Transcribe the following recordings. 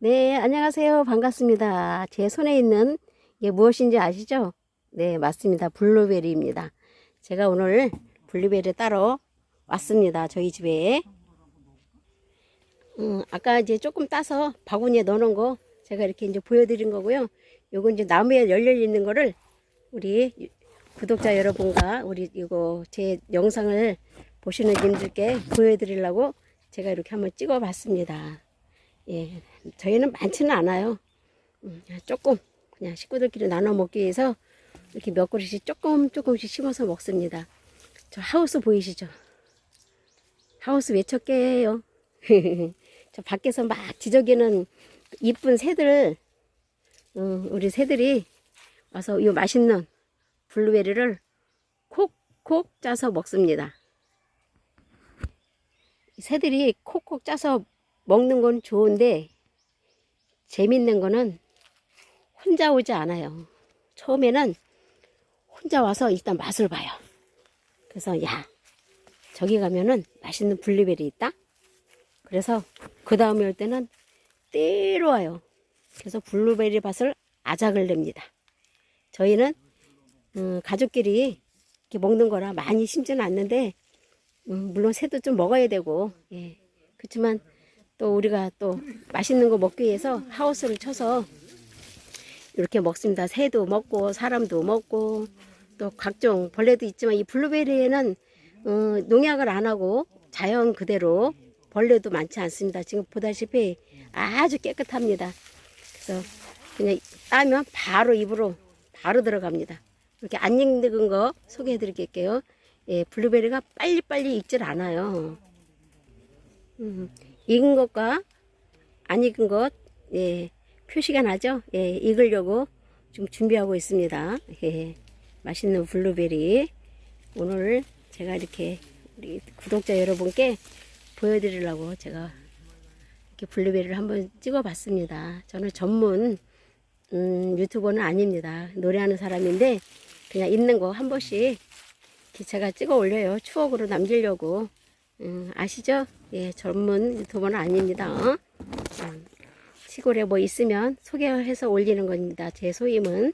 네, 안녕하세요. 반갑습니다. 제 손에 있는 이게 무엇인지 아시죠? 네, 맞습니다. 블루베리입니다. 제가 오늘 블루베리 따러 왔습니다. 저희 집에. 음, 아까 이제 조금 따서 바구니에 넣어놓은 거 제가 이렇게 이제 보여드린 거고요. 요거 이제 나무에 열려 있는 거를 우리 구독자 여러분과 우리 이거 제 영상을 보시는 분들께 보여드리려고 제가 이렇게 한번 찍어 봤습니다. 예, 저희는 많지는 않아요. 음, 조금 그냥 식구들끼리 나눠 먹기 위해서 이렇게 몇 그릇씩 조금 조금씩 심어서 먹습니다. 저 하우스 보이시죠? 하우스 왜 쳤게요? 저 밖에서 막 지저귀는 이쁜 새들, 어, 우리 새들이 와서 이 맛있는 블루베리를 콕콕 짜서 먹습니다. 새들이 콕콕 짜서 먹는 건 좋은데 재밌는 거는 혼자 오지 않아요. 처음에는 혼자 와서 일단 맛을 봐요. 그래서 야 저기 가면은 맛있는 블루베리 있다. 그래서 그 다음에 올 때는 때로 와요. 그래서 블루베리 밭을 아작을 냅니다. 저희는 음, 가족끼리 이렇게 먹는 거라 많이 심지는 않는데 음, 물론 새도 좀 먹어야 되고 예. 그렇지만 또 우리가 또 맛있는 거 먹기 위해서 하우스를 쳐서 이렇게 먹습니다. 새도 먹고 사람도 먹고 또 각종 벌레도 있지만 이 블루베리에는 어, 농약을 안 하고 자연 그대로 벌레도 많지 않습니다. 지금 보다시피 아주 깨끗합니다. 그래서 그냥 따면 바로 입으로 바로 들어갑니다. 이렇게 안 익은 거 소개해 드릴게요. 예, 블루베리가 빨리빨리 익질 않아요. 음, 익은 것과 안 익은 것, 예, 표시가 나죠? 예, 익으려고 좀 준비하고 있습니다. 예, 맛있는 블루베리. 오늘 제가 이렇게 우리 구독자 여러분께 보여드리려고 제가 이렇게 블루베리를 한번 찍어 봤습니다. 저는 전문, 음, 유튜버는 아닙니다. 노래하는 사람인데, 그냥 있는 거 한 번씩 제가 찍어 올려요. 추억으로 남기려고. 음, 아시죠? 예, 전문 유튜버는 아닙니다. 어? 음, 시골에 뭐 있으면 소개해서 올리는 겁니다. 제 소임은.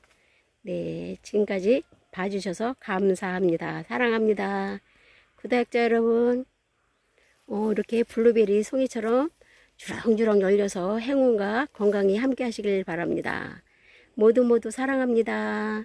네, 지금까지 봐주셔서 감사합니다. 사랑합니다. 구독자 여러분, 어, 이렇게 블루베리 송이처럼 주렁주렁 열려서 행운과 건강히 함께 하시길 바랍니다. 모두 모두 사랑합니다.